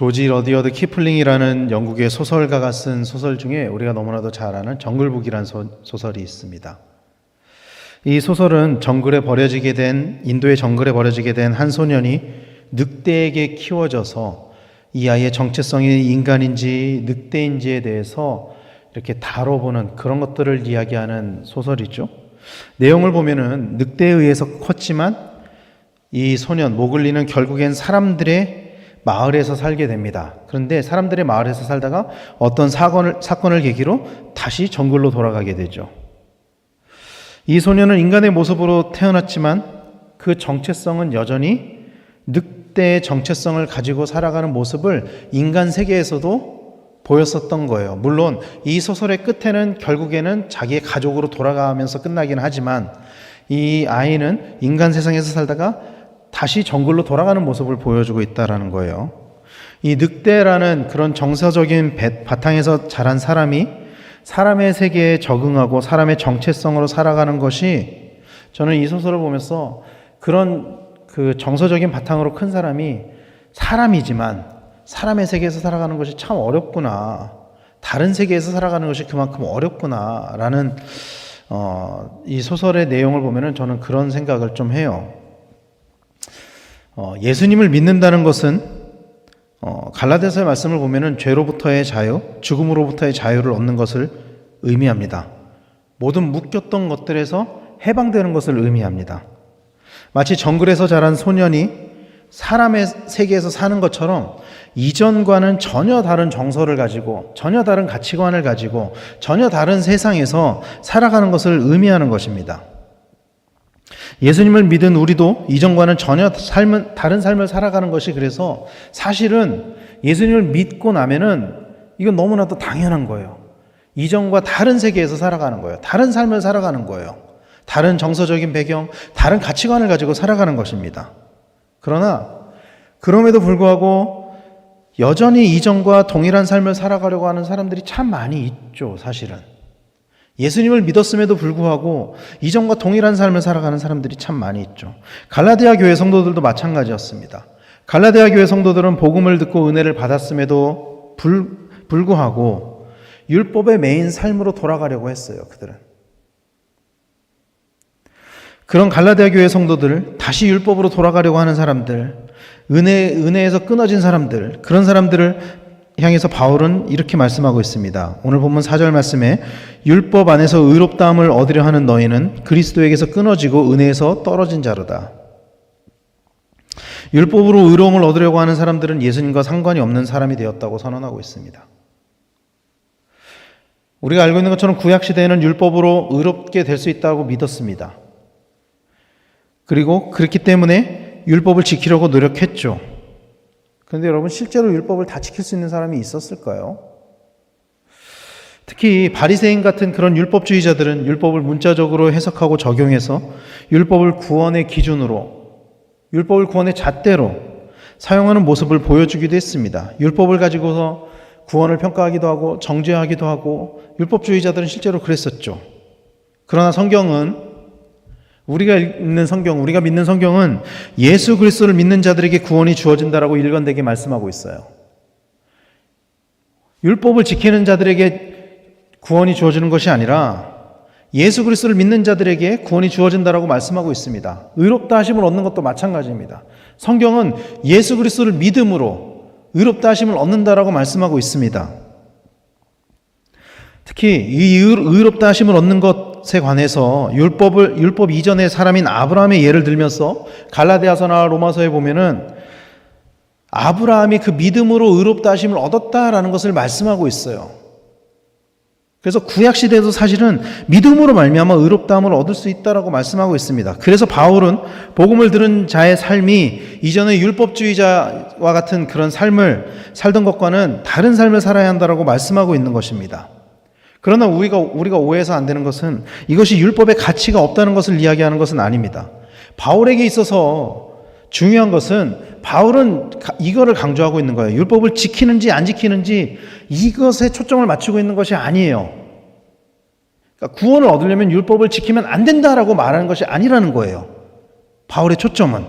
조지 러디어드 키플링이라는 영국의 소설가가 쓴 소설 중에 우리가 너무나도 잘 아는 정글북이라는 소, 소설이 있습니다. 이 소설은 정글에 버려지게 된 인도의 정글에 버려지게 된 한 소년이 늑대에게 키워져서 이 아이의 정체성이 인간인지 늑대인지에 대해서 이렇게 다뤄보는 그런 것들을 이야기하는 소설이죠. 내용을 보면은 늑대에 의해서 컸지만 이 소년 모글리는 결국엔 사람들의 마을에서 살게 됩니다. 그런데 사람들의 마을에서 살다가 어떤 사건을, 사건을 계기로 다시 정글로 돌아가게 되죠. 이 소년은 인간의 모습으로 태어났지만 그 정체성은 여전히 늑대의 정체성을 가지고 살아가는 모습을 인간 세계에서도 보였었던 거예요. 물론 이 소설의 끝에는 결국에는 자기의 가족으로 돌아가면서 끝나긴 하지만 이 아이는 인간 세상에서 살다가 다시 정글로 돌아가는 모습을 보여주고 있다라는 거예요. 이 늑대라는 그런 정서적인 배- 바탕에서 자란 사람이 사람의 세계에 적응하고 사람의 정체성으로 살아가는 것이 저는 이 소설을 보면서 그런 그 정서적인 바탕으로 큰 사람이 사람이지만 사람의 세계에서 살아가는 것이 참 어렵구나. 다른 세계에서 살아가는 것이 그만큼 어렵구나라는 어, 이 소설의 내용을 보면은 저는 그런 생각을 좀 해요. 어, 예수님을 믿는다는 것은 어, 갈라디아서의 말씀을 보면은 죄로부터의 자유, 죽음으로부터의 자유를 얻는 것을 의미합니다. 모든 묶였던 것들에서 해방되는 것을 의미합니다. 마치 정글에서 자란 소년이 사람의 세계에서 사는 것처럼 이전과는 전혀 다른 정서를 가지고 전혀 다른 가치관을 가지고 전혀 다른 세상에서 살아가는 것을 의미하는 것입니다. 예수님을 믿은 우리도 이전과는 전혀 삶은 다른 삶을 살아가는 것이 그래서 사실은 예수님을 믿고 나면은 이건 너무나도 당연한 거예요. 이전과 다른 세계에서 살아가는 거예요. 다른 삶을 살아가는 거예요. 다른 정서적인 배경, 다른 가치관을 가지고 살아가는 것입니다. 그러나 그럼에도 불구하고 여전히 이전과 동일한 삶을 살아가려고 하는 사람들이 참 많이 있죠, 사실은. 예수님을 믿었음에도 불구하고 이전과 동일한 삶을 살아가는 사람들이 참 많이 있죠. 갈라디아 교회 성도들도 마찬가지였습니다. 갈라디아 교회 성도들은 복음을 듣고 은혜를 받았음에도 불, 불구하고 율법의 메인 삶으로 돌아가려고 했어요, 그들은. 그런 갈라디아 교회 성도들, 다시 율법으로 돌아가려고 하는 사람들, 은혜, 은혜에서 끊어진 사람들, 그런 사람들을 향해서 바울은 이렇게 말씀하고 있습니다. 오늘 본문 4절 말씀에 율법 안에서 의롭다함을 얻으려 하는 너희는 그리스도에게서 끊어지고 은혜에서 떨어진 자로다. 율법으로 의로움을 얻으려고 하는 사람들은 예수님과 상관이 없는 사람이 되었다고 선언하고 있습니다. 우리가 알고 있는 것처럼 구약 시대에는 율법으로 의롭게 될 수 있다고 믿었습니다. 그리고 그렇기 때문에 율법을 지키려고 노력했죠. 그런데 여러분 실제로 율법을 다 지킬 수 있는 사람이 있었을까요? 특히 바리새인 같은 그런 율법주의자들은 율법을 문자적으로 해석하고 적용해서 율법을 구원의 기준으로 율법을 구원의 잣대로 사용하는 모습을 보여주기도 했습니다. 율법을 가지고서 구원을 평가하기도 하고 정죄하기도 하고 율법주의자들은 실제로 그랬었죠. 그러나 성경은 우리가 읽는 성경, 우리가 믿는 성경은 예수 그리스도를 믿는 자들에게 구원이 주어진다라고 일관되게 말씀하고 있어요. 율법을 지키는 자들에게 구원이 주어지는 것이 아니라 예수 그리스도를 믿는 자들에게 구원이 주어진다라고 말씀하고 있습니다. 의롭다 하심을 얻는 것도 마찬가지입니다. 성경은 예수 그리스도를 믿음으로 의롭다 하심을 얻는다라고 말씀하고 있습니다. 특히 이 의롭다 하심을 얻는 것 에 관해서 율법을 율법 이전의 사람인 아브라함의 예를 들면서 갈라디아서나 로마서에 보면은 아브라함이 그 믿음으로 의롭다 하심을 얻었다라는 것을 말씀하고 있어요. 그래서 구약 시대에도 사실은 믿음으로 말미암아 의롭다함을 얻을 수 있다라고 말씀하고 있습니다. 그래서 바울은 복음을 들은 자의 삶이 이전의 율법주의자와 같은 그런 삶을 살던 것과는 다른 삶을 살아야 한다라고 말씀하고 있는 것입니다. 그러나 우리가 우리가 오해해서 안 되는 것은 이것이 율법의 가치가 없다는 것을 이야기하는 것은 아닙니다. 바울에게 있어서 중요한 것은 바울은 이거를 강조하고 있는 거예요. 율법을 지키는지 안 지키는지 이것에 초점을 맞추고 있는 것이 아니에요. 그러니까 구원을 얻으려면 율법을 지키면 안 된다라고 말하는 것이 아니라는 거예요. 바울의 초점은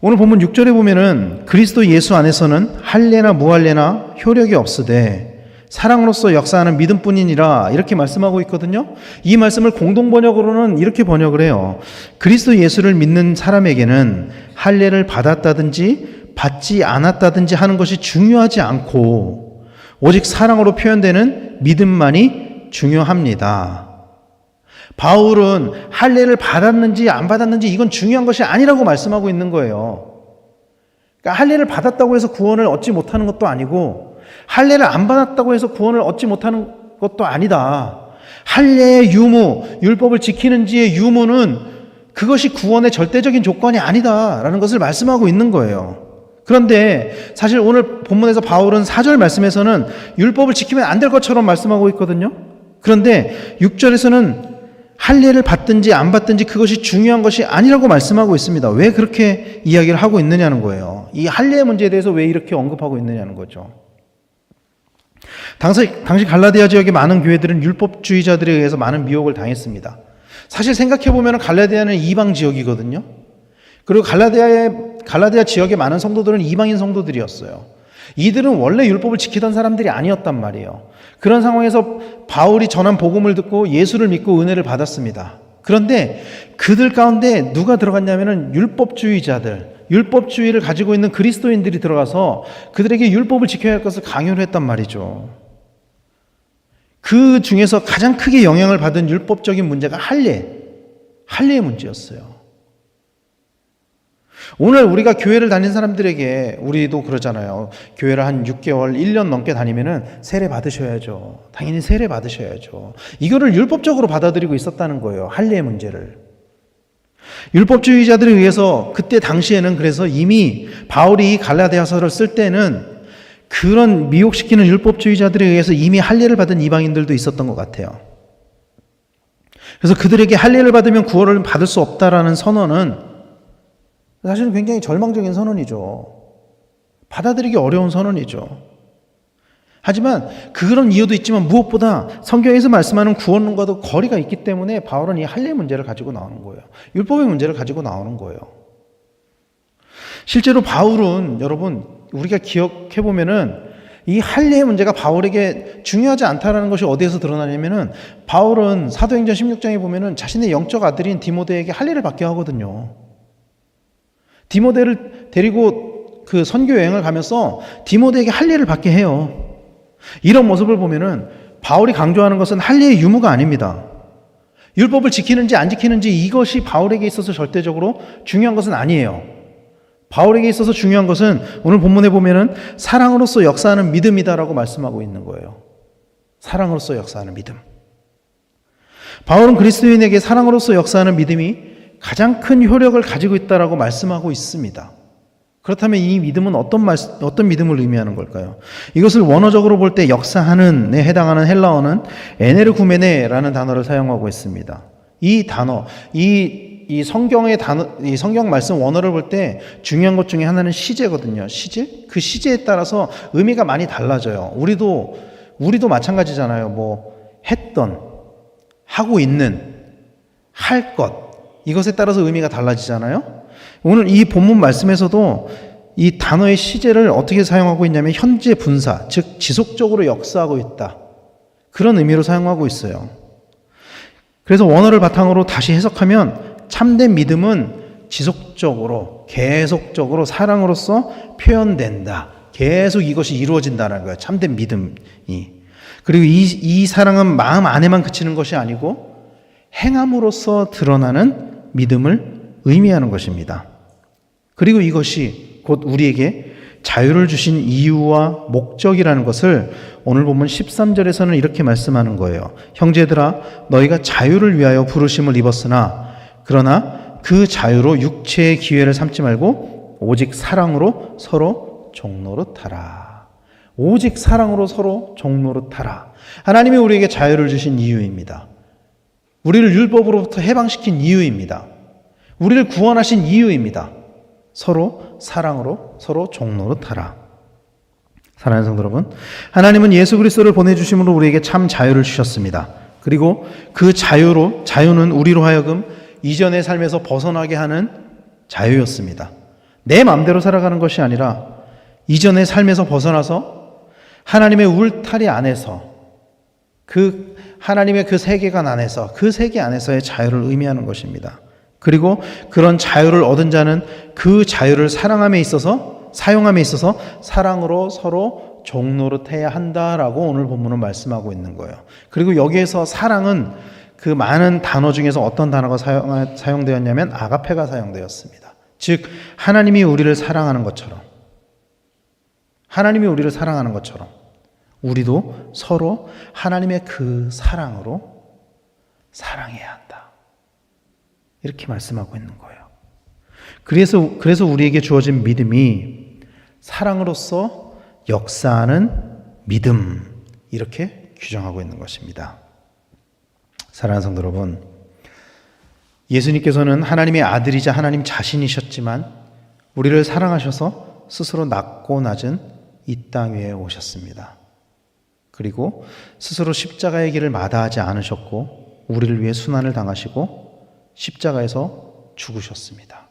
오늘 본문 6절에 보면은 그리스도 예수 안에서는 할례나 무할례나 효력이 없으되 사랑으로서 역사하는 믿음뿐이니라 이렇게 말씀하고 있거든요. 이 말씀을 공동 번역으로는 이렇게 번역을 해요. 그리스도 예수를 믿는 사람에게는 할례를 받았다든지 받지 않았다든지 하는 것이 중요하지 않고 오직 사랑으로 표현되는 믿음만이 중요합니다. 바울은 할례를 받았는지 안 받았는지 이건 중요한 것이 아니라고 말씀하고 있는 거예요. 그러니까 할례를 받았다고 해서 구원을 얻지 못하는 것도 아니고 할례를 안 받았다고 해서 구원을 얻지 못하는 것도 아니다. 할례의 유무, 율법을 지키는지의 유무는 그것이 구원의 절대적인 조건이 아니다라는 것을 말씀하고 있는 거예요. 그런데 사실 오늘 본문에서 바울은 4절 말씀에서는 율법을 지키면 안 될 것처럼 말씀하고 있거든요. 그런데 6절에서는 할례를 받든지 안 받든지 그것이 중요한 것이 아니라고 말씀하고 있습니다. 왜 그렇게 이야기를 하고 있느냐는 거예요. 이 할례의 문제에 대해서 왜 이렇게 언급하고 있느냐는 거죠. 당시, 당시 갈라디아 지역의 많은 교회들은 율법주의자들에 의해서 많은 미혹을 당했습니다. 사실 생각해보면 갈라디아는 이방 지역이거든요. 그리고 갈라디아의, 갈라디아 지역의 많은 성도들은 이방인 성도들이었어요. 이들은 원래 율법을 지키던 사람들이 아니었단 말이에요. 그런 상황에서 바울이 전한 복음을 듣고 예수를 믿고 은혜를 받았습니다. 그런데 그들 가운데 누가 들어갔냐면은 율법주의자들, 율법주의를 가지고 있는 그리스도인들이 들어가서 그들에게 율법을 지켜야 할 것을 강요를 했단 말이죠. 그 중에서 가장 크게 영향을 받은 율법적인 문제가 할례, 할례의 문제였어요. 오늘 우리가 교회를 다닌 사람들에게 우리도 그러잖아요. 교회를 한 6개월, 1년 넘게 다니면은 세례 받으셔야죠. 당연히 세례 받으셔야죠. 이거를 율법적으로 받아들이고 있었다는 거예요. 할례의 문제를. 율법주의자들에 의해서 그때 당시에는 그래서 이미 바울이 갈라디아서를 쓸 때는 그런 미혹시키는 율법주의자들에 의해서 이미 할례를 받은 이방인들도 있었던 것 같아요. 그래서 그들에게 할례를 받으면 구원을 받을 수 없다라는 선언은 사실은 굉장히 절망적인 선언이죠. 받아들이기 어려운 선언이죠. 하지만 그런 이유도 있지만 무엇보다 성경에서 말씀하는 구원론과도 거리가 있기 때문에 바울은 이 할례 문제를 가지고 나오는 거예요. 율법의 문제를 가지고 나오는 거예요. 실제로 바울은 여러분 우리가 기억해 보면은 이 할례의 문제가 바울에게 중요하지 않다라는 것이 어디에서 드러나냐면은 바울은 사도행전 16장에 보면은 자신의 영적 아들인 디모데에게 할례를 받게 하거든요. 디모데를 데리고 그 선교 여행을 가면서 디모데에게 할례를 받게 해요. 이런 모습을 보면은 바울이 강조하는 것은 할례의 유무가 아닙니다. 율법을 지키는지 안 지키는지 이것이 바울에게 있어서 절대적으로 중요한 것은 아니에요. 바울에게 있어서 중요한 것은 오늘 본문에 보면은 사랑으로서 역사하는 믿음이다라고 말씀하고 있는 거예요. 사랑으로서 역사하는 믿음. 바울은 그리스도인에게 사랑으로서 역사하는 믿음이 가장 큰 효력을 가지고 있다라고 말씀하고 있습니다. 그렇다면 이 믿음은 어떤 말, 어떤 믿음을 의미하는 걸까요? 이것을 원어적으로 볼 때 역사하는에 해당하는 헬라어는 에네르구메네라는 단어를 사용하고 있습니다. 이 단어, 이, 이 성경의 단어, 이 성경 말씀 원어를 볼 때 중요한 것 중에 하나는 시제거든요. 시제? 그 시제에 따라서 의미가 많이 달라져요. 우리도, 우리도 마찬가지잖아요. 뭐, 했던, 하고 있는, 할 것, 이것에 따라서 의미가 달라지잖아요. 오늘 이 본문 말씀에서도 이 단어의 시제를 어떻게 사용하고 있냐면 현재 분사, 즉 지속적으로 역사하고 있다. 그런 의미로 사용하고 있어요. 그래서 원어를 바탕으로 다시 해석하면 참된 믿음은 지속적으로, 계속적으로 사랑으로서 표현된다. 계속 이것이 이루어진다는 거예요. 참된 믿음이. 그리고 이, 이 사랑은 마음 안에만 그치는 것이 아니고 행함으로써 드러나는 믿음을 의미하는 것입니다. 그리고 이것이 곧 우리에게 자유를 주신 이유와 목적이라는 것을 오늘 보면 13절에서는 이렇게 말씀하는 거예요. 형제들아, 너희가 자유를 위하여 부르심을 입었으나, 그러나 그 자유로 육체의 기회를 삼지 말고, 오직 사랑으로 서로 종노릇하라. 오직 사랑으로 서로 종노릇하라. 하나님이 우리에게 자유를 주신 이유입니다. 우리를 율법으로부터 해방시킨 이유입니다. 우리를 구원하신 이유입니다. 서로 사랑으로 서로 종로로타라. 사랑하는 성도 여러분, 하나님은 예수 그리스도를 보내 주심으로 우리에게 참 자유를 주셨습니다. 그리고 그 자유로 자유는 우리로 하여금 이전의 삶에서 벗어나게 하는 자유였습니다. 내 마음대로 살아가는 것이 아니라 이전의 삶에서 벗어나서 하나님의 울타리 안에서 그 하나님의 그 세계관 안에서 그 세계 안에서의 자유를 의미하는 것입니다. 그리고 그런 자유를 얻은 자는 그 자유를 사랑함에 있어서 사용함에 있어서 사랑으로 서로 종노릇해야 한다라고 오늘 본문은 말씀하고 있는 거예요. 그리고 여기에서 사랑은 그 많은 단어 중에서 어떤 단어가 사용, 사용되었냐면 아가페가 사용되었습니다. 즉 하나님이 우리를 사랑하는 것처럼 하나님이 우리를 사랑하는 것처럼 우리도 서로 하나님의 그 사랑으로 사랑해야 한다. 이렇게 말씀하고 있는 거예요. 그래서 그래서 우리에게 주어진 믿음이 사랑으로서 역사하는 믿음 이렇게 규정하고 있는 것입니다. 사랑하는 성도 여러분, 예수님께서는 하나님의 아들이자 하나님 자신이셨지만 우리를 사랑하셔서 스스로 낮고 낮은 이 땅 위에 오셨습니다. 그리고 스스로 십자가의 길을 마다하지 않으셨고 우리를 위해 순환을 당하시고 십자가에서 죽으셨습니다.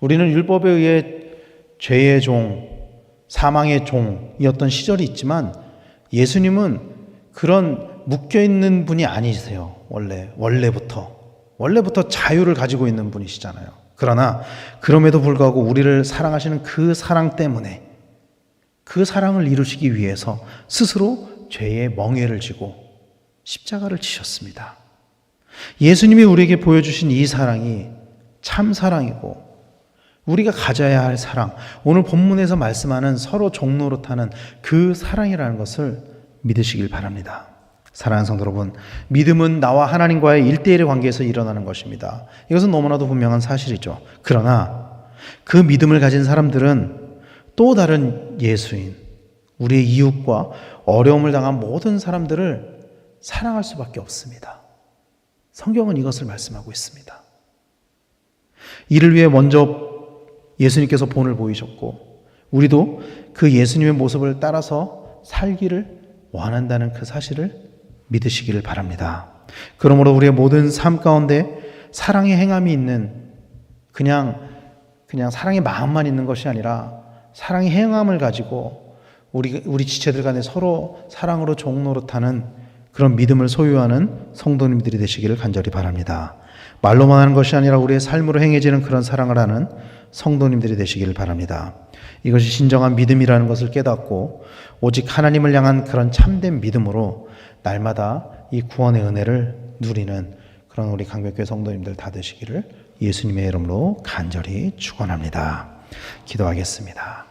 우리는 율법에 의해 죄의 종, 사망의 종이었던 시절이 있지만 예수님은 그런 묶여 있는 분이 아니세요. 원래 원래부터 원래부터 자유를 가지고 있는 분이시잖아요. 그러나 그럼에도 불구하고 우리를 사랑하시는 그 사랑 때문에 그 사랑을 이루시기 위해서 스스로 죄의 멍에를 지고 십자가를 치셨습니다. 예수님이 우리에게 보여주신 이 사랑이 참 사랑이고 우리가 가져야 할 사랑, 오늘 본문에서 말씀하는 서로 종로릇하는 그 사랑이라는 것을 믿으시길 바랍니다. 사랑하는 성도 여러분, 믿음은 나와 하나님과의 일대일의 관계에서 일어나는 것입니다. 이것은 너무나도 분명한 사실이죠. 그러나 그 믿음을 가진 사람들은 또 다른 예수인, 우리의 이웃과 어려움을 당한 모든 사람들을 사랑할 수밖에 없습니다. 성경은 이것을 말씀하고 있습니다. 이를 위해 먼저 예수님께서 본을 보이셨고, 우리도 그 예수님의 모습을 따라서 살기를 원한다는 그 사실을 믿으시기를 바랍니다. 그러므로 우리의 모든 삶 가운데 사랑의 행함이 있는 그냥 그냥 사랑의 마음만 있는 것이 아니라 사랑의 행함을 가지고 우리 우리 지체들 간에 서로 사랑으로 종노릇하는 그런 믿음을 소유하는 성도님들이 되시기를 간절히 바랍니다. 말로만 하는 것이 아니라 우리의 삶으로 행해지는 그런 사랑을 하는 성도님들이 되시기를 바랍니다. 이것이 진정한 믿음이라는 것을 깨닫고 오직 하나님을 향한 그런 참된 믿음으로 날마다 이 구원의 은혜를 누리는 그런 우리 강백교회 성도님들 다 되시기를 예수님의 이름으로 간절히 축원합니다. 기도하겠습니다.